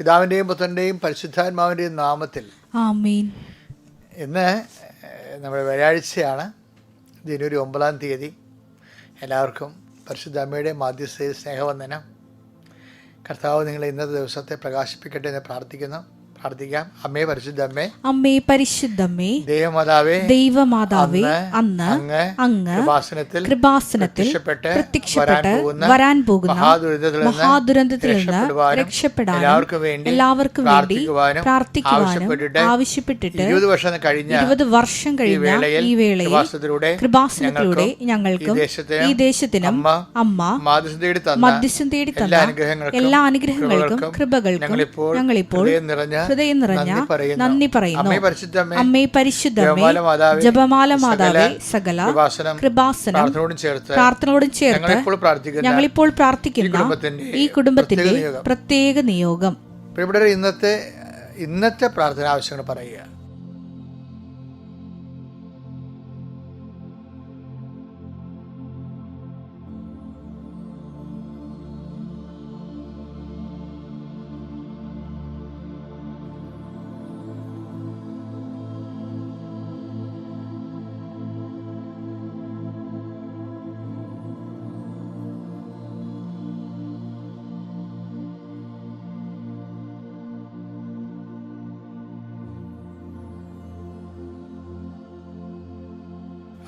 പിതാവിന്റെയും പുത്രന്റെയും പരിശുദ്ധാത്മാവിന്റെയും നാമത്തിൽ ഇന്ന് നമ്മുടെ വ്യാഴാഴ്ചയാണ് ജനുവരി ഒമ്പതാം തീയതി. എല്ലാവർക്കും പരിശുദ്ധ അമ്മയുടെ മാധ്യസ്ഥയിൽ സ്നേഹവന്ദനം. കർത്താവ് നിങ്ങളെ ഇന്നത്തെ ദിവസത്തെ പ്രകാശിപ്പിക്കട്ടെ എന്ന് പ്രാർത്ഥിക്കുന്നു. പ്രാർത്ഥിക്കാം. അമ്മേ പരിശുദ്ധമ്മേ അമ്മേ പരിശുദ്ധമ്മേ ദൈവമാതാവേ ദൈവമാതാവേ അന്ന് അങ്ങ് അങ്ങ് കൃപാസനത്തിൽ കൃപാസനത്തിൽ പ്രത്യക്ഷപ്പെട്ട് വരാൻ പോകുന്ന മഹാദുരന്തത്തിൽ നിന്ന് രക്ഷപ്പെടാൻ എല്ലാവർക്കും വേണ്ടി എല്ലാവർക്കും വേണ്ടി പ്രാർത്ഥിക്കുവാനും ആവശ്യപ്പെട്ടിട്ട് ഇരുപത് വർഷം കഴിഞ്ഞ ഇരുപത് വർഷം കഴിഞ്ഞ ഈ വേളയിൽ കൃപാസനത്തിലൂടെ ഞങ്ങൾക്കും ഈ ദേശത്തിനും അമ്മ മധ്യസ്ഥം തേടി എല്ലാ തന്ന അനുഗ്രഹങ്ങൾക്കും എല്ലാ അനുഗ്രഹങ്ങൾക്കും കൃപകൾക്കും ഞങ്ങളിപ്പോൾ നിറഞ്ഞ ഹൃദയം നിറഞ്ഞ നന്ദി പറയുന്നു. അമ്മേ പരിശുദ്ധമേ ജപമാല മാതാവേ, സകല കൃപാസനം പ്രാർത്ഥനയോടും ചേർത്ത് ഞങ്ങളിപ്പോൾ പ്രാർത്ഥിക്കുന്ന ഈ കുടുംബത്തിന്റെ പ്രത്യേക നിയോഗം. ഇന്നത്തെ ഇന്നത്തെ പ്രാർത്ഥന ആവശ്യങ്ങൾ പറയുക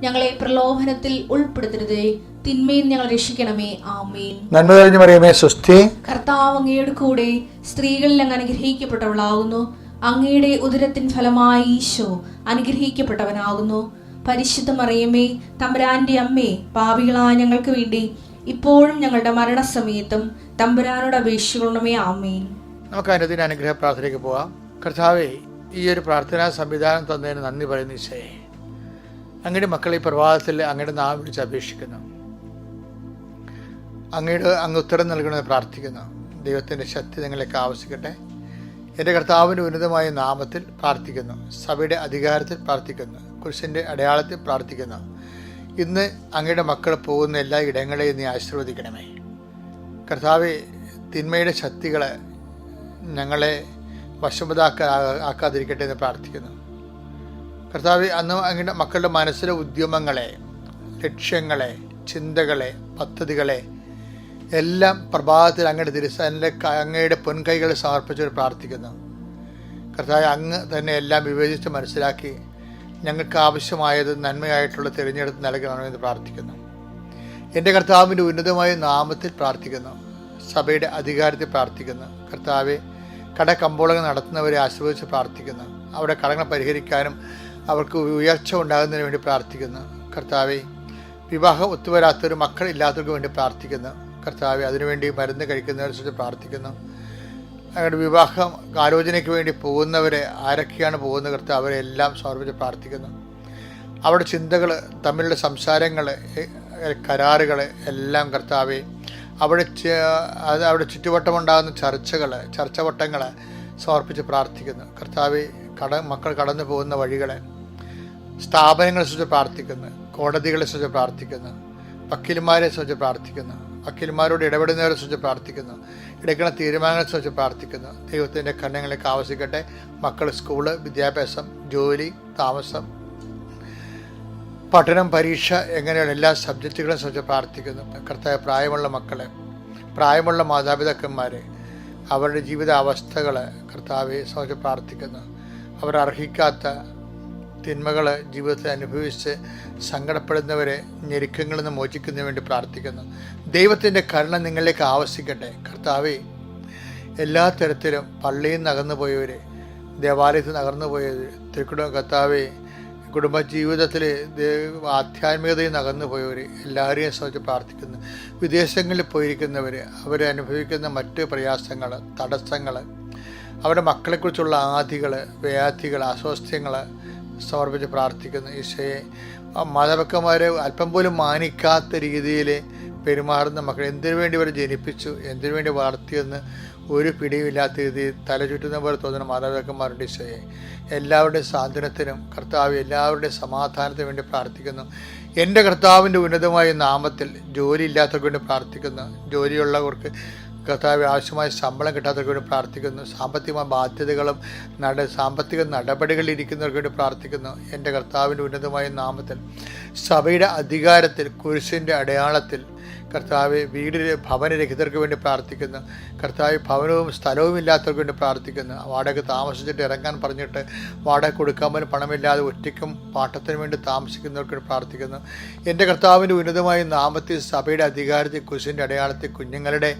ഞങ്ങളെ പ്രലോഭനത്തിൽ ഉൾപ്പെടുത്തരുതേ. തിന്മയിൽ ഞങ്ങൾ രക്ഷിക്കണമേ. ആമേൻ. നന്മ തെളിഞ്ഞു പറയുമേ സുസ്ഥി കർത്താവ് അങ്ങയുടെ കൂടെ സ്ത്രീകളിൽ അങ്ങ് അനുഗ്രഹിക്കപ്പെട്ടവളാകുന്നു. അങ്ങയുടെ ഉദരത്തിൻ ഫലമായി ഈശോ അനുഗ്രഹിക്കപ്പെട്ടവനാകുന്നു. പരിശുദ്ധ മറിയമേ തമ്പുരാന്റെ അമ്മേ പാപികളായ ഞങ്ങൾക്ക് വേണ്ടി ഇപ്പോഴും ഞങ്ങളുടെ മരണസമയത്തും തമ്പുരാനോട് അപേക്ഷിക്കണമേ. ആമേൻ. നമുക്ക് അനുദിന അനുഗ്രഹ പ്രാർത്ഥനയ്ക്ക് പോവാം. കർത്താവേ ഈ ഒരു പ്രാർത്ഥനാ സംവിധാനം തന്നതിന് നന്ദി പറയുന്നു ഈശോയെ. അങ്ങയുടെ മക്കളെ പ്രഭാതത്തിൽ അങ്ങയുടെ നാം വിളിച്ച് അപേക്ഷിക്കുന്നു. അങ്ങയുടെ അങ്ങ് ഉത്തരം നൽകണമെന്ന് പ്രാർത്ഥിക്കുന്നു. ദൈവത്തിന്റെ ശക്തി നിങ്ങളെയൊക്കെ ആവശ്യിക്കട്ടെ. എന്റെ കർത്താവിന്റെ ഉന്നതമായ നാമത്തിൽ പ്രാർത്ഥിക്കുന്നു. സഭയുടെ അധികാരത്തിൽ പ്രാർത്ഥിക്കുന്നു. കുരിശിന്റെ അടയാളത്തിൽ പ്രാർത്ഥിക്കുന്നു. ഇന്ന് അങ്ങയുടെ മക്കൾ പോകുന്ന എല്ലാ ഇടങ്ങളെയും നീ ആശീർവദിക്കണമേ. കർത്താവ് തിന്മയുടെ ശക്തികളെ ഞങ്ങളെ വശമതാക്കാ ആക്കാതിരിക്കട്ടെ എന്ന് പ്രാർത്ഥിക്കുന്നു. കർത്താവ് അന്ന് അങ്ങയുടെ മക്കളുടെ മനസ്സിലെ ഉദ്യമങ്ങളെ ലക്ഷ്യങ്ങളെ ചിന്തകളെ പദ്ധതികളെ എല്ലാം പ്രഭാതത്തിൽ അങ്ങയുടെ തിരുസനിലെ അങ്ങയുടെ പൊൻകൈകൾ സമർപ്പിച്ച് പ്രാർത്ഥിക്കുന്നു. കർത്താവ് അങ്ങ് തന്നെ എല്ലാം വിവേചിച്ച് മനസ്സിലാക്കി ഞങ്ങൾക്ക് ആവശ്യമായത് നന്മയായിട്ടുള്ള തിരഞ്ഞെടുത്ത് നൽകണമെന്ന് പ്രാർത്ഥിക്കുന്നു. എന്റെ കർത്താവിന്റെ ഉന്നതമായ നാമത്തിൽ പ്രാർത്ഥിക്കുന്നു. സഭയുടെ അധികാരത്തിൽ പ്രാർത്ഥിക്കുന്നു. കർത്താവെ കടകമ്പോളങ്ങൾ നടത്തുന്നവരെ ആശ്രയിച്ച് പ്രാർത്ഥിക്കുന്നു. അവിടെ കടങ്ങൾ പരിഹരിക്കാനും അവർക്ക് ഉയർച്ച ഉണ്ടാകുന്നതിന് വേണ്ടി പ്രാർത്ഥിക്കുന്നു. കർത്താവെ വിവാഹം മക്കൾ ഇല്ലാത്തവർക്ക് വേണ്ടി പ്രാർത്ഥിക്കുന്നു. കർത്താവെ അതിനുവേണ്ടി മരുന്ന് കഴിക്കുന്നവരെ പ്രാർത്ഥിക്കുന്നു. അങ്ങനെ വിവാഹം ആലോചനയ്ക്ക് വേണ്ടി പോകുന്നവരെ ആരൊക്കെയാണ് പോകുന്ന കർത്താവ് അവരെല്ലാം സമർപ്പിച്ച് പ്രാർത്ഥിക്കുന്നു. അവിടെ ചിന്തകൾ തമ്മിലുള്ള സംസാരങ്ങൾ കരാറുകൾ എല്ലാം കർത്താവെ അവിടെ അവിടെ ചുറ്റുവട്ടമുണ്ടാകുന്ന ചർച്ചകൾ ചർച്ചവട്ടങ്ങൾ സമർപ്പിച്ച് പ്രാർത്ഥിക്കുന്നു. കർത്താവെ കട മക്കൾ കടന്നു പോകുന്ന വഴികളെ സ്ഥാപനങ്ങളെ സംബന്ധിച്ച് പ്രാർത്ഥിക്കുന്നു കോടതികളെ സംബന്ധിച്ച് പ്രാർത്ഥിക്കുന്നു വക്കീൽമാരെ സംബന്ധിച്ച് പ്രാർത്ഥിക്കുന്നു വക്കീൽമാരോട് ഇടപെടുന്നവരെ സംബന്ധിച്ച് പ്രാർത്ഥിക്കുന്നു എടുക്കുന്ന തീരുമാനങ്ങളെ സംബന്ധിച്ച് പ്രാർത്ഥിക്കുന്നു. ദൈവത്തിന്റെ കണ്ണുകളിലേക്ക് ആവശ്യിക്കട്ടെ മക്കൾ സ്കൂൾ വിദ്യാഭ്യാസം ജോലി താമസം പഠനം പരീക്ഷ എങ്ങനെയുള്ള എല്ലാ സബ്ജക്റ്റുകളും സംബന്ധിച്ച് പ്രാർത്ഥിക്കുന്നു. കർത്താവ് പ്രായമുള്ള മക്കളെ പ്രായമുള്ള മാതാപിതാക്കന്മാരെ അവരുടെ ജീവിത അവസ്ഥകൾ കർത്താവെ സംബന്ധിച്ച് പ്രാർത്ഥിക്കുന്നു. അവർ അർഹിക്കാത്ത തിന്മകൾ ജീവിതത്തിൽ അനുഭവിച്ച് സങ്കടപ്പെടുന്നവരെ ഞെരുക്കങ്ങളിൽ നിന്ന് മോചിക്കുന്നതിന് വേണ്ടി പ്രാർത്ഥിക്കുന്നു. ദൈവത്തിന്റെ കരുണ നിങ്ങളിലേക്ക് ആവശ്യിക്കട്ടെ കർത്താവെ എല്ലാ തരത്തിലും പള്ളിയിൽ അകന്നു പോയവർ ദേവാലയത്തിൽ അകന്നു പോയവർ തിരുക്കുടും കർത്താവെ കുടുംബജീവിതത്തിൽ ആധ്യാത്മികതയിൽ നിന്ന് അകന്നു പോയവർ എല്ലാവരെയും സംബന്ധിച്ച് പ്രാർത്ഥിക്കുന്നു. വിദേശങ്ങളിൽ പോയിരിക്കുന്നവർ അവരനുഭവിക്കുന്ന മറ്റ് പ്രയാസങ്ങൾ തടസ്സങ്ങൾ അവരുടെ മക്കളെക്കുറിച്ചുള്ള ആധികൾ വ്യാധികൾ അസ്വാസ്ഥ്യങ്ങൾ സമർപ്പിച്ച് പ്രാർത്ഥിക്കുന്നു. ഈശോയെ മാതാപിതാക്കന്മാരെ അല്പം പോലും മാനിക്കാത്ത രീതിയിൽ പെരുമാറുന്ന മക്കൾ എന്തിനു വേണ്ടി ഇവരെ ജനിപ്പിച്ചു? എന്തിനു വേണ്ടി വളർത്തിയെന്ന് ഒരു പിടിയുമില്ലാത്ത രീതിയിൽ തല ചുറ്റുന്ന പോലെ തോന്നുന്ന മാതാപിതാക്കന്മാരുടെ ഈശോയെ. എല്ലാവരുടെയും സാന്ത്വനത്തിനും കർത്താവ് എല്ലാവരുടെയും സമാധാനത്തിനു വേണ്ടി പ്രാർത്ഥിക്കുന്നു. എന്റെ കർത്താവിന്റെ ഉന്നതമായ നാമത്തിൽ ജോലി ഇല്ലാത്തവർക്ക് വേണ്ടി പ്രാർത്ഥിക്കുന്നു. ജോലിയുള്ളവർക്ക് കർത്താവ് ആവശ്യമായ ശമ്പളം കിട്ടാത്തവർക്ക് വേണ്ടി പ്രാർത്ഥിക്കുന്നു. സാമ്പത്തികമായ ബാധ്യതകളും നട സാമ്പത്തിക നടപടികളിൽ ഇരിക്കുന്നവർക്ക് വേണ്ടി പ്രാർത്ഥിക്കുന്നു. എന്റെ കർത്താവിന്റെ ഉന്നതമായ നാമത്തിൽ സഭയുടെ അധികാരത്തിൽ കുരിശിന്റെ അടയാളത്തിൽ കർത്താവ് വീടിന് ഭവനരഹിതർക്ക് വേണ്ടി പ്രാർത്ഥിക്കുന്നു. കർത്താവ് ഭവനവും സ്ഥലവും ഇല്ലാത്തവർക്ക് വേണ്ടി പ്രാർത്ഥിക്കുന്നു. വാടക താമസിച്ചിട്ട് ഇറങ്ങാൻ പറഞ്ഞിട്ട് വാടക കൊടുക്കാൻ പോലും പണമില്ലാതെ ഒറ്റയ്ക്കും പാട്ടത്തിന് വേണ്ടി താമസിക്കുന്നവർക്ക് വേണ്ടി പ്രാർത്ഥിക്കുന്നു. എന്റെ കർത്താവിന്റെ ഉന്നതമായ നാമത്തിൽ സഭയുടെ അധികാരത്തിൽ കുശിന്റെ അടയാളത്തിൽ കുഞ്ഞുങ്ങളുടെ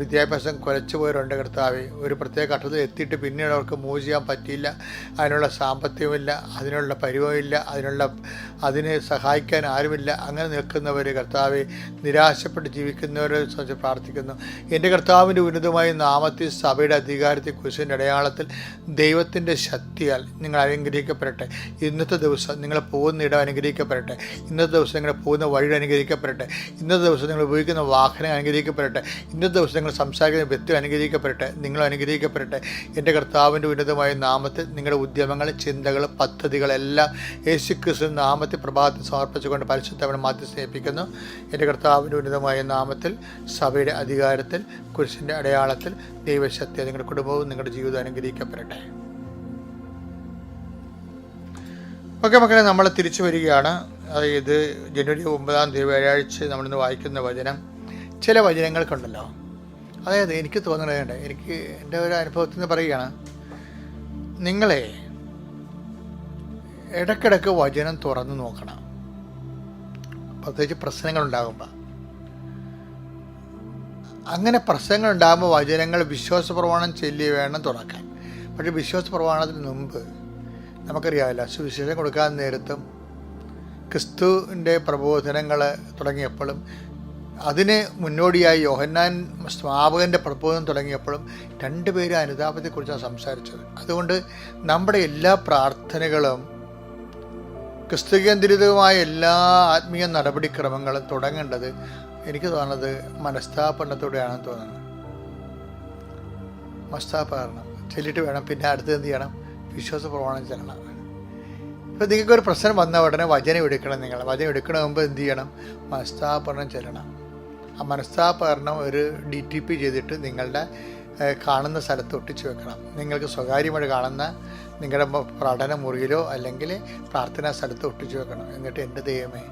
വിദ്യാഭ്യാസം കുലച്ചു പോയവരുണ്ട് കർത്താവ്. ഒരു പ്രത്യേക ഘട്ടത്തിൽ എത്തിയിട്ട് പിന്നീട് അവർക്ക് മൂവ് ചെയ്യാൻ പറ്റിയില്ല. അതിനുള്ള സാമ്പത്തികമില്ല അതിനുള്ള പരിവമില്ല അതിനുള്ള അതിനെ സഹായിക്കാൻ ആരുമില്ല. അങ്ങനെ നിൽക്കുന്നവർ കർത്താവ് നിരാശപ്പെട്ട് ജീവിക്കുന്നവരെ സംബന്ധിച്ച് പ്രാർത്ഥിക്കുന്നു. എന്റെ കർത്താവിന്റെ ഉന്നതമായ നാമത്തിൽ സഭയുടെ അധികാരത്തിൽ കുരിശിന്റെ അടയാളത്തിൽ ദൈവത്തിന്റെ ശക്തിയാൽ നിങ്ങൾ അനുഗ്രഹിക്കപ്പെടട്ടെ. ഇന്നത്തെ ദിവസം നിങ്ങൾ പോകുന്ന ഇടം അനുഗ്രഹിക്കപ്പെടട്ടെ. ഇന്നത്തെ ദിവസം നിങ്ങൾ പോകുന്ന വഴി അനുഗ്രഹിക്കപ്പെടട്ടെ. ഇന്നത്തെ ദിവസം നിങ്ങൾ ഉപയോഗിക്കുന്ന വാഹനം അനുഗ്രഹിക്കപ്പെടട്ടെ. ഇന്നത്തെ ദിവസം നിങ്ങൾ സംസാരിക്കുന്ന വ്യക്തി അനുഗ്രഹിക്കപ്പെടട്ടെ. നിങ്ങൾ അനുഗ്രഹിക്കപ്പെടട്ടെ. എന്റെ കർത്താവിന്റെ ഉന്നതമായ നാമത്തിൽ നിങ്ങളുടെ ഉദ്യമങ്ങൾ ചിന്തകൾ പദ്ധതികളെല്ലാം യേശു ക്രിസ്തു നാമത്തിൽ പ്രഭാതത്തിൽ സമർപ്പിച്ചുകൊണ്ട് പരിശുദ്ധവനെ മാറ്റി സ്നേഹിപ്പിക്കുന്നു എന്റെ കർത്താവിന്റെ ഉന്നതമായ നാമത്തിൽ സഭയുടെ അധികാരത്തിൽ കുരിശിന്റെ അടയാളത്തിൽ ദൈവശക്തി നിങ്ങളുടെ കുടുംബവും നിങ്ങളുടെ ജീവിതവും അനുഗ്രഹിക്കപ്പെടട്ടെ. ഓക്കെ മക്കളെ നമ്മൾ തിരിച്ചു വരികയാണ്. അതായത് ജനുവരി ഒമ്പതാം തീയതി വ്യാഴാഴ്ച നമ്മളിന്ന് വായിക്കുന്ന വചനം. ചില വചനങ്ങൾക്കുണ്ടല്ലോ. അതായത് എനിക്ക് തോന്നുന്നത് എനിക്ക് എന്റെ ഒരു അനുഭവത്തിൽ നിന്ന് പറയുകയാണ്. നിങ്ങളെ ഇടക്കിടക്ക് വചനം തുറന്നു നോക്കണം. പ്രത്യേകിച്ച് പ്രശ്നങ്ങൾ ഉണ്ടാകുമ്പോൾ. അങ്ങനെ പ്രശ്നങ്ങൾ ഉണ്ടാകുമ്പോൾ വചനങ്ങൾ വിശ്വാസ പ്രമാണം ചൊല്ലി വേണം തുറക്കാൻ. പക്ഷേ വിശ്വാസ പ്രമാണത്തിന് മുമ്പ് നമുക്കറിയാമല്ല സുവിശേഷം കൊടുക്കാൻ നേരത്തും ക്രിസ്തുവിന്റെ പ്രബോധനങ്ങൾ തുടങ്ങിയപ്പോഴും അതിന് മുന്നോടിയായി യോഹന്നാൻ സ്മാപകന്റെ പ്രബോധനം തുടങ്ങിയപ്പോഴും രണ്ടുപേരും അനുതാപത്തെക്കുറിച്ചാണ് സംസാരിച്ചത്. അതുകൊണ്ട് നമ്മുടെ എല്ലാ പ്രാർത്ഥനകളും ക്രിസ്തുകേന്ദ്രിതമായ എല്ലാ ആത്മീയ നടപടിക്രമങ്ങളും തുടങ്ങേണ്ടത് എനിക്ക് തോന്നുന്നത് മനസ്താപരണത്തോടെയാണെന്ന് തോന്നുന്നത് മനസ്താപകരണം ചൊല്ലിട്ട് വേണം പിന്നെ അടുത്ത് എന്ത് ചെയ്യണം? വിശ്വാസ പ്രമാണം ചെല്ലണം. ഇപ്പം നിങ്ങൾക്ക് ഒരു പ്രശ്നം വന്ന ഉടനെ വചനം എടുക്കണം നിങ്ങൾ. വചനം എടുക്കണ മുമ്പ് എന്ത് ചെയ്യണം? മനസ്താപരണം ചെല്ലണം. ആ മനസ്താപകരണം ഒരു ഡി ടി പി ചെയ്തിട്ട് നിങ്ങളുടെ കാണുന്ന സ്ഥലത്ത് ഒട്ടിച്ച് വെക്കണം. നിങ്ങൾക്ക് സ്വകാര്യമായിട്ട് കാണുന്ന നിങ്ങളുടെ പഠന മുറിയിലോ അല്ലെങ്കിൽ പ്രാർത്ഥനാ സ്ഥലത്ത് ഒട്ടിച്ച് വെക്കണം. എന്നിട്ട് എന്റെ ദൈവമേ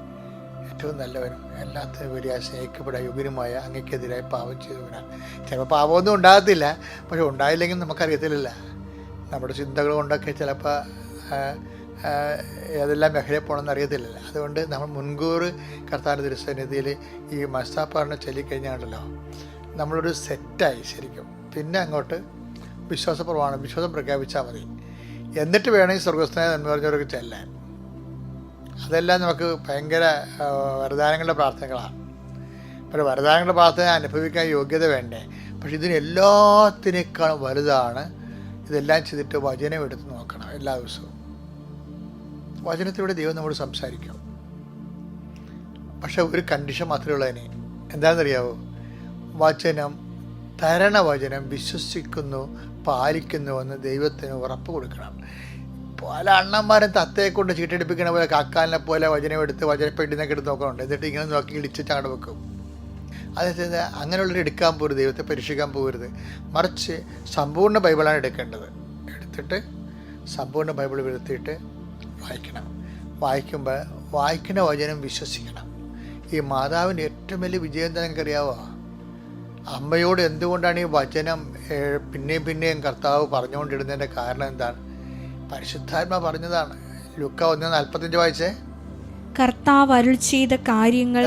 ഏറ്റവും നല്ലവനും എല്ലാത്തിനും വലിയ സ്നേഹിക്കപ്പെടാൻ യുഗനുമായ അങ്ങക്കെതിരായി പാപം ചെയ്തവനാണ്. ചിലപ്പോൾ പാപമൊന്നും ഉണ്ടാകത്തില്ല പക്ഷെ ഉണ്ടായില്ലെങ്കിൽ നമുക്കറിയത്തില്ല നമ്മുടെ ചിന്തകൾ കൊണ്ടൊക്കെ ചിലപ്പോൾ ഏതെല്ലാം മേഖലയിൽ പോകണമെന്ന് അറിയത്തില്ലല്ലോ. അതുകൊണ്ട് നമ്മൾ മുൻകൂർ കർത്താൻ ദുരുസന്നിധിയിൽ ഈ മസ്താപ്പാറിനെ ചൊല്ലിക്കഴിഞ്ഞാണല്ലോ നമ്മളൊരു സെറ്റായി ശരിക്കും. പിന്നെ അങ്ങോട്ട് വിശ്വാസപ്രവാണം വിശ്വാസം പ്രഖ്യാപിച്ചാൽ മതി. എന്നിട്ട് വേണമെങ്കിൽ സ്വർഗസ്ഥനായ എന്ന് പറഞ്ഞവരൊക്കെ ചെല്ലാൻ. അതെല്ലാം നമുക്ക് ഭയങ്കര വരദാനങ്ങളുടെ പ്രാർത്ഥനകളാണ്. പക്ഷേ വരദാനങ്ങളുടെ പ്രാർത്ഥന അനുഭവിക്കാൻ യോഗ്യത വേണ്ടേ? പക്ഷെ ഇതിന് എല്ലാത്തിനേക്കാളും വലുതാണ് ഇതെല്ലാം ചെയ്തിട്ട് വചനം എടുത്ത് നോക്കണം എല്ലാ ദിവസവും. വചനത്തിലൂടെ ദൈവം നമ്മോട് സംസാരിക്കും. പക്ഷെ ഒരു കണ്ടീഷൻ മാത്രമേ ഉള്ളൂ അതിന്. എന്താണെന്നറിയാവോ? വചനം തരണ വചനം വിശ്വസിക്കുന്നു പാലിക്കുന്നുവെന്ന് ദൈവത്തിന് ഉറപ്പ് കൊടുക്കണം. പല അണ്ണന്മാരും തത്തയെ കൊണ്ട് ചീട്ടടിപ്പിക്കണ പോലെ കാക്കാലിനെ പോലെ വചനം എടുത്ത് വചനപ്പെട്ടിനൊക്കെ എടുത്ത് നോക്കണുണ്ട് എന്നിട്ട് ഇങ്ങനെ നോക്കി ഇടിച്ച് ചാട് വെക്കും. അതായത് അങ്ങനെയുള്ളവർ എടുക്കാൻ പോരുത്. ദൈവത്തെ പരീക്ഷിക്കാൻ പോകരുത് മറിച്ച് സമ്പൂർണ ബൈബിളാണ് എടുക്കേണ്ടത്. എടുത്തിട്ട് സമ്പൂർണ ബൈബിൾ വരുത്തിയിട്ട് വായിക്കണം. വായിക്കുമ്പോൾ വായിക്കുന്ന വചനം വിശ്വസിക്കണം. ഈ മാതാവിന്റെ ഏറ്റവും വലിയ വിജയം തന്നെ നിങ്ങൾക്കറിയാവോ? അമ്മയോട് എന്തുകൊണ്ടാണ് ഈ വചനം പിന്നെയും പിന്നെയും കർത്താവ് പറഞ്ഞുകൊണ്ടിടുന്നതിന്റെ കാരണം എന്താണ്? പരിശുദ്ധാത്മ പറഞ്ഞതാണ്. ലുക്ക ഒന്ന് നാൽപ്പത്തഞ്ച് വായിച്ചേ. കർത്താവ് അരുൾ ചെയ്ത കാര്യങ്ങൾ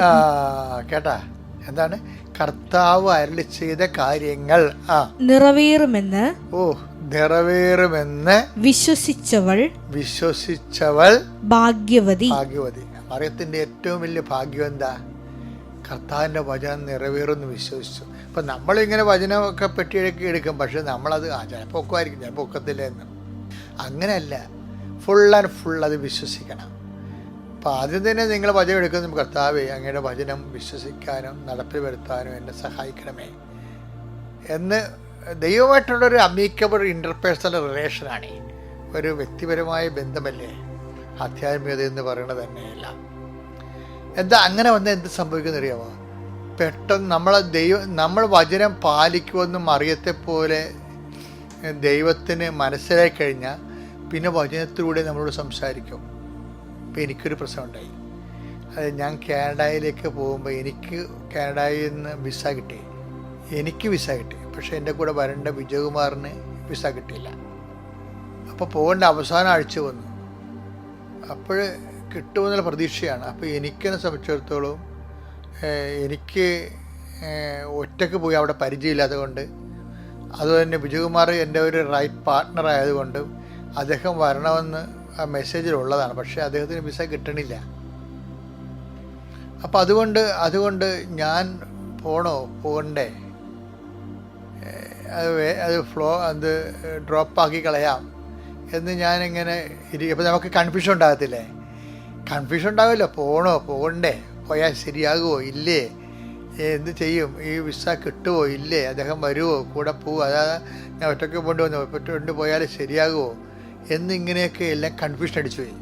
കേട്ടാ? എന്താണ്? കർത്താവ് അരളി ചെയ്ത കാര്യങ്ങൾ. ആ. നിറവേറുമെന്ന് ഓ നിറവേറുമെന്ന് വിശ്വസിച്ചവൾ വിശ്വസിച്ചവൾ ഭാഗ്യവതി. ഭാഗ്യവതി. മറിയത്തിന്റെ ഏറ്റവും വലിയ ഭാഗ്യം എന്താ? കർത്താവിന്റെ വചനം നിറവേറുമെന്ന് വിശ്വസിച്ചു. അപ്പൊ നമ്മളിങ്ങനെ വചനമൊക്കെ പെട്ടിയൊക്കെ എടുക്കും പക്ഷെ നമ്മളത് ആ ചിലപ്പോൾ ഒക്കുമായിരിക്കും ചിലപ്പോൾ ഒക്കത്തില്ല എന്ന്. അങ്ങനെയല്ല. ഫുൾ ആൻഡ് ഫുൾ അത് വിശ്വസിക്കണം. അപ്പം ആദ്യം തന്നെ നിങ്ങൾ വചനം എടുക്കുന്ന കർത്താവേ അങ്ങയുടെ വചനം വിശ്വസിക്കാനും നടപ്പിൽ വരുത്താനും എന്നെ സഹായിക്കണമേ. എന്ന് ദൈവമായിട്ടുള്ളൊരു അമീക്കബിൾ ഇന്റർപേഴ്സണൽ റിലേഷനാണ് ഒരു വ്യക്തിപരമായ ബന്ധമല്ലേ? ആധ്യാത്മികത എന്ന് പറയുന്നത് തന്നെയല്ല. എന്താ അങ്ങനെ വന്നാൽ എന്ത് സംഭവിക്കുന്ന അറിയാമോ പെട്ടെന്ന് നമ്മളെ ദൈവം നമ്മൾ വചനം പാലിക്കുമെന്നും അറിയത്തെ പോലെ ദൈവത്തിന് മനസ്സിലായി കഴിഞ്ഞാൽ പിന്നെ വചനത്തിലൂടെ നമ്മളോട് സംസാരിക്കും. ഇപ്പം എനിക്കൊരു പ്രശ്നം ഉണ്ടായി. അത് ഞാൻ കാനഡയിലേക്ക് പോകുമ്പോൾ എനിക്ക് കാനഡയിൽ നിന്ന് വിസ കിട്ടി. എനിക്ക് വിസ കിട്ടി. പക്ഷേ എന്റെ കൂടെ വരേണ്ട വിജയകുമാറിന് വിസ കിട്ടിയില്ല. അപ്പോൾ പോകേണ്ട അവസാന ആഴ്ച വന്നു. അപ്പോൾ കിട്ടുമെന്നുള്ള പ്രതീക്ഷയാണ്. അപ്പോൾ എനിക്കെന്നെ സംബന്ധിച്ചിടത്തോളം എനിക്ക് ഒറ്റയ്ക്ക് പോയി അവിടെ പരിചയമില്ലാത്തത് കൊണ്ട് അതുപോലെ തന്നെ വിജയകുമാർ എന്റെ ഒരു റൈറ്റ് പാർട്ട്ണർ ആയതുകൊണ്ട് അദ്ദേഹം വരണമെന്ന് ആ മെസ്സേജിലുള്ളതാണ്. പക്ഷേ അദ്ദേഹത്തിന് വിസ കിട്ടണില്ല. അപ്പോൾ അതുകൊണ്ട് അതുകൊണ്ട് ഞാൻ പോണോ? പോകണ്ടേ. അത് അത് ഫ്ലോ അത് ഡ്രോപ്പാക്കി കളയാം എന്ന് ഞാനിങ്ങനെ ഇരിക്കും അപ്പോൾ നമുക്ക് കൺഫ്യൂഷൻ ഉണ്ടാകത്തില്ലേ? കൺഫ്യൂഷൻ ഉണ്ടാവില്ല. പോകണോ പോകണ്ടേ. പോയാൽ ശരിയാകുമോ ഇല്ലേ? എന്ത് ചെയ്യും? ഈ വിസ കിട്ടുമോ ഇല്ലേ? അദ്ദേഹം വരുമോ കൂടെ പോവുമോ അതാ ഞാൻ ഒറ്റയ്ക്ക് കൊണ്ടുവന്നു ഒറ്റ കൊണ്ട് പോയാൽ ശരിയാകുമോ എന്നിങ്ങനെയൊക്കെ എല്ലാം കൺഫ്യൂഷൻ അടിച്ചു പോയി.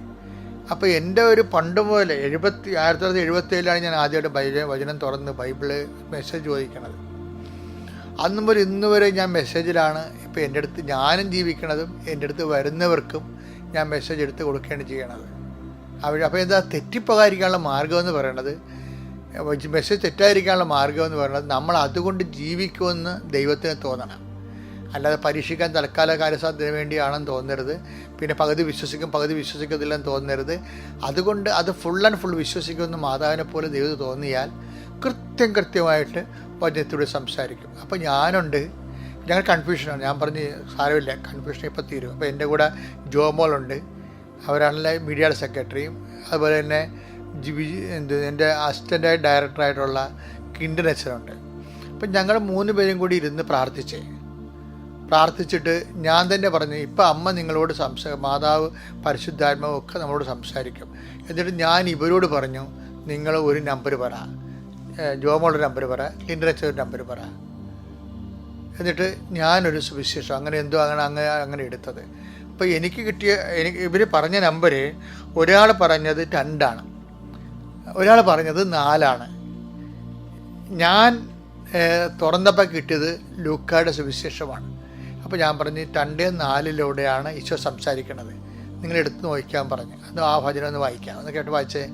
അപ്പോൾ എന്റെ ഒരു പണ്ട് മുതൽ എഴുപത്തി ആയിരത്തി തൊള്ളായിരത്തി എഴുപത്തി ഏഴിലാണ് ഞാൻ ആദ്യമായിട്ട് ബൈബിൾ വചനം തുറന്ന് ബൈബിൾ മെസ്സേജ് ചോദിക്കണത് അന്ന് മുതൽ ഇന്ന് വരെ ഞാൻ മെസ്സേജിലാണ് ഇപ്പോൾ എന്റെ അടുത്ത് ഞാനും ജീവിക്കണതും എന്റെ അടുത്ത് വരുന്നവർക്കും ഞാൻ മെസ്സേജ് എടുത്ത് കൊടുക്കുകയാണ് ചെയ്യണത്. അവർ അപ്പോൾ എന്താ തെറ്റിപ്പോകാതിരിക്കാനുള്ള മാർഗമെന്ന് പറയണത്? മെസ്സേജ് തെറ്റായിരിക്കാനുള്ള മാർഗമെന്ന് പറയുന്നത് നമ്മൾ അതുകൊണ്ട് ജീവിക്കുമെന്ന് ദൈവത്തിന് തോന്നണം. അല്ലാതെ പരീക്ഷിക്കാൻ തൽക്കാല കാര്യസാധ്യത്തിന് വേണ്ടിയാണെന്ന് തോന്നരുത്. പിന്നെ പകുതി വിശ്വസിക്കും പകുതി വിശ്വസിക്കത്തില്ലെന്ന് തോന്നരുത്. അതുകൊണ്ട് അത് ഫുൾ ആൻഡ് ഫുൾ വിശ്വസിക്കുമെന്ന് മാതാവിനെ പോലെ ദൈവം തോന്നിയാൽ കൃത്യം കൃത്യമായിട്ട് വചനത്തിലൂടെ സംസാരിക്കും. അപ്പോൾ ഞാനുണ്ട്. ഞങ്ങൾ കൺഫ്യൂഷനാണ് ഞാൻ പറഞ്ഞ് സാരമില്ല. കൺഫ്യൂഷൻ ഇപ്പോൾ തീരും. അപ്പോൾ എന്റെ കൂടെ ജോമോളുണ്ട്. അവരാണല്ലേ മീഡിയയുടെ സെക്രട്ടറിയും അതുപോലെ തന്നെ എന്ത് എന്റെ അസിസ്റ്റന്റായി ഡയറക്ടറായിട്ടുള്ള കിൻഡൻ അച്ഛനുണ്ട് അപ്പം ഞങ്ങൾ മൂന്ന് പേരും കൂടി ഇരുന്ന് പ്രാർത്ഥിച്ചേ. പ്രാർത്ഥിച്ചിട്ട് ഞാൻ തന്നെ പറഞ്ഞു ഇപ്പം അമ്മ നിങ്ങളോട് സംസ മാതാവ് പരിശുദ്ധാത്മാവും ഒക്കെ നമ്മളോട് സംസാരിക്കും. എന്നിട്ട് ഞാൻ ഇവരോട് പറഞ്ഞു നിങ്ങൾ ഒരു നമ്പർ പറ. ജോമോളുടെ നമ്പർ പറ. ലിൻഡറച്ചൊരു നമ്പർ പറ. എന്നിട്ട് ഞാനൊരു സുവിശേഷം അങ്ങനെ എന്തോ അങ്ങനെ അങ്ങനെ അങ്ങനെ എടുത്തത്. അപ്പോൾ എനിക്ക് കിട്ടിയ എനിക്ക് ഇവർ പറഞ്ഞ നമ്പർ ഒരാൾ പറഞ്ഞത് രണ്ടാണ്. ഒരാൾ പറഞ്ഞത് നാലാണ്. ഞാൻ തുറന്നപ്പോൾ കിട്ടിയത് ലൂക്കായുടെ സുവിശേഷമാണ്. അപ്പോൾ ഞാൻ പറഞ്ഞു രണ്ട് നാലിലൂടെയാണ് ഈശോ സംസാരിക്കുന്നത് നിങ്ങൾ എടുത്ത് നോക്കാൻ പറഞ്ഞു. അത് ആ ഭജനം ഒന്ന് വായിക്കാം. എന്ന് കേട്ട് വായിച്ചേ.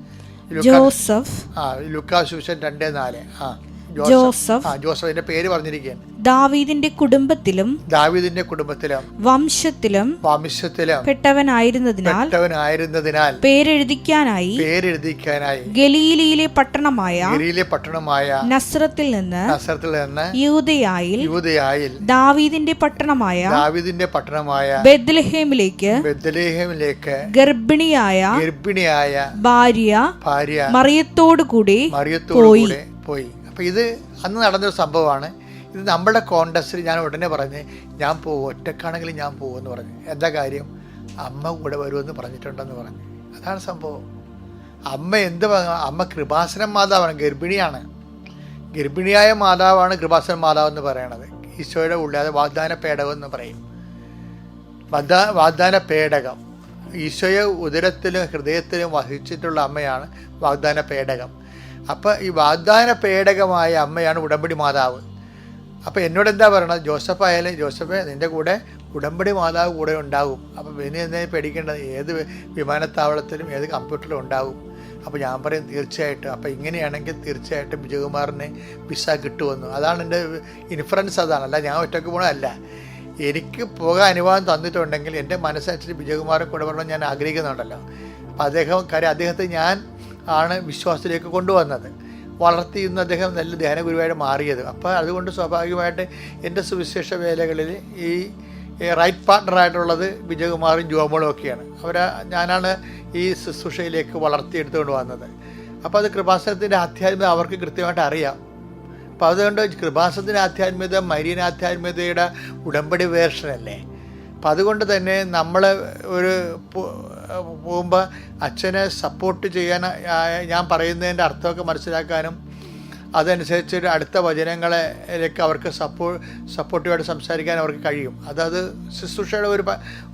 ജോസഫ്. ആ ലൂക്കാ സുവിശേഷം രണ്ട് നാല്. ആ. ജോസഫ് ജോസഫ് പേര് പറഞ്ഞിരിക്കുകയാണ്. ദാവീദിന്റെ കുടുംബത്തിലും ദാവീദിന്റെ കുടുംബത്തിലും വംശത്തിലും വംശത്തിലും പെട്ടവനായിരുന്നതിനാൽ പെട്ടവനായിരുന്നതിനാൽ പേരെഴുതിക്കാനായി പേരെഴുതിക്കാനായി ഗലീലിയിലെ പട്ടണമായ ഗിരിയിലെ പട്ടണമായ നസ്രത്തിൽ നിന്ന് നസ്രത്തിൽ നിന്ന് യൂതയായിൽ യൂതയായിൽ ദാവീദിന്റെ പട്ടണമായ ദാവീദിന്റെ പട്ടണമായ ബെദ്ലഹേമിലേക്ക് ബെദ്ലഹേമിലേക്ക് ഗർഭിണിയായ ഗർഭിണിയായ ഭാര്യ ഭാര്യ മറിയത്തോടു കൂടി മറിയത്തോടു കൂടി പോയി. അപ്പൊ ഇത് അന്ന് നടന്നൊരു സംഭവമാണ്. ഇത് നമ്മുടെ കോണ്ടസ്റ്റിൽ ഞാൻ ഉടനെ പറഞ്ഞ് ഞാൻ പോകും ഒറ്റക്കാണെങ്കിലും ഞാൻ പോകുമെന്ന് പറഞ്ഞു. എന്താ കാര്യം? അമ്മ കൂടെ വരുമെന്ന് പറഞ്ഞിട്ടുണ്ടെന്ന് പറഞ്ഞു. അതാണ് സംഭവം. അമ്മ എന്ത് അമ്മ കൃപാസനം മാതാവാണ് ഗർഭിണിയാണ്. ഗർഭിണിയായ മാതാവാണ് കൃപാസനം മാതാവ് എന്ന് പറയണത്. ഈശോയുടെ ഉള്ളിൽ അത് വാഗ്ദാന പേടകം എന്ന് പറയും. വാഗ്ദാ വാഗ്ദാന പേടകം. ഈശോയെ ഉദരത്തിലും ഹൃദയത്തിലും വഹിച്ചിട്ടുള്ള അമ്മയാണ് വാഗ്ദാന പേടകം. അപ്പോൾ ഈ വാഗ്ദാന പേടകമായ അമ്മയാണ് ഉടമ്പടി മാതാവ്. അപ്പോൾ എന്നോട് എന്താ പറയണത്? ജോസഫ് ആയാലും ജോസഫ് നിന്റെ കൂടെ ഉടമ്പടി മാതാവ് കൂടെ ഉണ്ടാകും അപ്പോൾ പിന്നെ എന്നെ പേടിക്കേണ്ടത്? ഏത് വിമാനത്താവളത്തിലും ഏത് കമ്പ്യൂട്ടറിലും ഉണ്ടാകും അപ്പോൾ ഞാൻ പറയും തീർച്ചയായിട്ടും. അപ്പോൾ ഇങ്ങനെയാണെങ്കിൽ തീർച്ചയായിട്ടും വിജയകുമാറിന് വിസ കിട്ടുമെന്നു. അതാണ് എന്റെ ഇൻഫറൻസ് അതാണ്. അല്ല ഞാൻ ഒറ്റയ്ക്ക് പോകണമല്ല എനിക്ക് പോകാൻ അനുവാദം തന്നിട്ടുണ്ടെങ്കിൽ എന്റെ മനസ്സനുസരിച്ച് വിജയകുമാറെ കൂടെ വരണം ഞാൻ ആഗ്രഹിക്കുന്നുണ്ടല്ലോ. അപ്പോൾ അദ്ദേഹം കാര്യം അദ്ദേഹത്തെ ഞാൻ ആണ് വിശ്വാസത്തിലേക്ക് കൊണ്ടുവന്നത്. വളർത്തി ഇന്ന് അദ്ദേഹം നല്ല ധ്യാനഗുരുവായിട്ട് മാറിയത്. അപ്പോൾ അതുകൊണ്ട് സ്വാഭാവികമായിട്ട് എന്റെ സുവിശേഷ വേലകളിൽ ഈ റൈറ്റ് പാർട്ട്ണറായിട്ടുള്ളത് വിജയകുമാറും ജോമോളും ഒക്കെയാണ്. അവരെ ഞാനാണ് ഈ ശുശ്രൂഷയിലേക്ക് വളർത്തിയെടുത്തുകൊണ്ട് വന്നത്. അപ്പോൾ അത് കൃപാസനത്തിന്റെ ആധ്യാത്മികത അവർക്ക് കൃത്യമായിട്ട് അറിയാം. അപ്പോൾ അതുകൊണ്ട് കൃപാസനത്തിന്റെ ആധ്യാത്മികത മരിയൻ ആധ്യാത്മികതയുടെ ഉടമ്പടി വേർഷനല്ലേ അപ്പം അതുകൊണ്ട് തന്നെ നമ്മൾ ഒരു പോകുമ്പോൾ അച്ഛനെ സപ്പോർട്ട് ചെയ്യാൻ ഞാൻ പറയുന്നതിന്റെ അർത്ഥമൊക്കെ മനസ്സിലാക്കാനും അതനുസരിച്ച് അടുത്ത വചനങ്ങളിലേക്ക് അവർക്ക് സപ്പോ സപ്പോർട്ടീവായിട്ട് സംസാരിക്കാൻ അവർക്ക് കഴിയും. അതത് ശുശ്രൂഷയുടെ ഒരു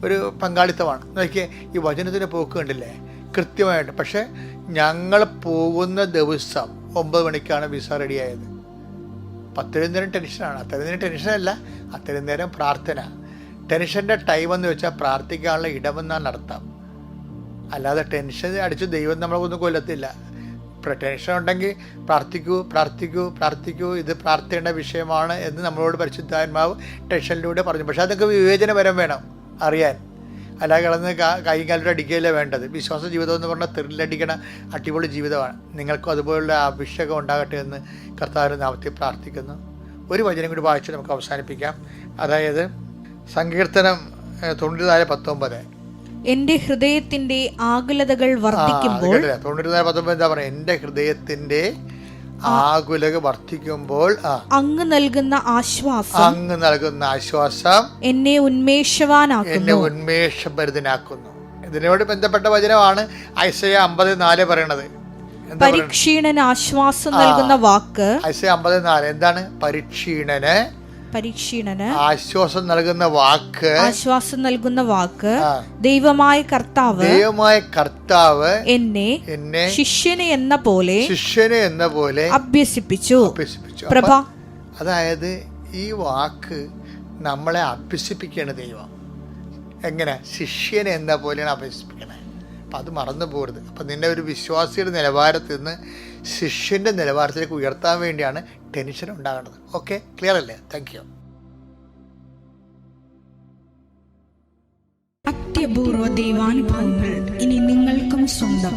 ഒരു പങ്കാളിത്തമാണ്. നോക്കിയേ ഈ വചനത്തിന് പോക്ക് കണ്ടില്ലേ? കൃത്യമായിട്ട്. പക്ഷേ ഞങ്ങൾ പോകുന്ന ദിവസം ഒമ്പത് മണിക്കാണ് വിസ റെഡിയായത്. അത്രയും നേരം ടെൻഷനാണ്. അത്രയും നേരം ടെൻഷനല്ല. അത്രയും നേരം പ്രാർത്ഥന. ടെൻഷന്റെ ടൈം എന്ന് വെച്ചാൽ പ്രാർത്ഥിക്കാനുള്ള ഇടമെന്നാണ് നടത്താം അല്ലാതെ ടെൻഷൻ അടിച്ച് ദൈവം നമ്മളെ ഒന്നും കൊല്ലത്തില്ല. ടെൻഷൻ ഉണ്ടെങ്കിൽ പ്രാർത്ഥിക്കൂ പ്രാർത്ഥിക്കൂ പ്രാർത്ഥിക്കൂ. ഇത് പ്രാർത്ഥിക്കേണ്ട വിഷയമാണ് എന്ന് നമ്മളോട് പരിശുദ്ധാത്മാവ് ടെൻഷനിലൂടെ പറഞ്ഞു. പക്ഷേ അതൊക്കെ വിവേചനപരം വേണം അറിയാൻ. അല്ലാതെ കിടന്ന് കാ- കാലിട്ട് അടിക്കുകയല്ലേ വേണ്ടത്. വിശ്വാസ ജീവിതം എന്ന് പറഞ്ഞാൽ ത്രില്ലടിക്കണ അടിപൊളി ജീവിതമാണ്. നിങ്ങൾക്കും അതുപോലുള്ള അഭിഷേകം ഉണ്ടാകട്ടെ എന്ന് കർത്താവിന്റെ നാമത്തിൽ പ്രാർത്ഥിക്കുന്നു. ഒരു വചനം കൂടി വായിച്ച് നമുക്ക് അവസാനിപ്പിക്കാം. അതായത് സങ്കീർത്തനം തൊണ്ണൂറ്റിനാല് പത്തൊമ്പത്. എന്റെ ഹൃദയത്തിന്റെ ആകുലതകൾ വർദ്ധിക്കുമ്പോൾ തൊണ്ണൂറ്റിനാല് പത്തൊമ്പത് എന്താ പറയുക? എന്റെ ഹൃദയത്തിന്റെ ആകുലക വർദ്ധിക്കുമ്പോൾ അങ്ങ് നൽകുന്ന ആശ്വാസം അങ്ങ് നൽകുന്ന ആശ്വാസം എന്നെ ഉന്മേഷവാനാക്കുന്നു. എന്നെ ഉന്മേഷഭരിതനാക്കുന്നു. ഇതിനോട് ബന്ധപ്പെട്ട വചനമാണ് ഐസയ അമ്പത് നാല് പറയണത്? പരീക്ഷീണന് ആശ്വാസം നൽകുന്ന വാക്ക് ഐസയ അമ്പത് നാല് എന്താണ്? പരീക്ഷീണന് പരീക്ഷീണന് ആശ്വാസം നൽകുന്ന വാക്ക്. ആശ്വാസം നൽകുന്ന വാക്ക്. ദൈവമായ കർത്താവ് ദൈവമായ കർത്താവ് എന്നെ എന്നെ ശിഷ്യനെ എന്ന പോലെ ശിഷ്യനെ എന്ന പോലെ അഭ്യസിപ്പിച്ചു. അഭ്യസിപ്പിച്ചു. പ്രഭ അതായത് ഈ വാക്ക് നമ്മളെ അഭ്യസിപ്പിക്കുകയാണ് ദൈവം. എങ്ങനെ? ശിഷ്യനെ എന്ന പോലെയാണ് അഭ്യസിപ്പിക്കണത് അപ്പം അത് മറന്നു പോകരുത് അപ്പം നിന്നെ ഒരു വിശ്വാസിയുടെ നിലവാരത്തിൽ നിന്ന് ശിഷ്യന്റെ നിലവാരത്തിലേക്ക് ഉയർത്താൻ വേണ്ടിയാണ് ടെൻഷൻ ഉണ്ടാകുന്നത് ഓക്കെ ക്ലിയർ അല്ലേ? താങ്ക് യു അത്യപൂർവ ദൈവാനുഭവങ്ങൾ ഇനി നിങ്ങൾക്കും സ്വന്തം.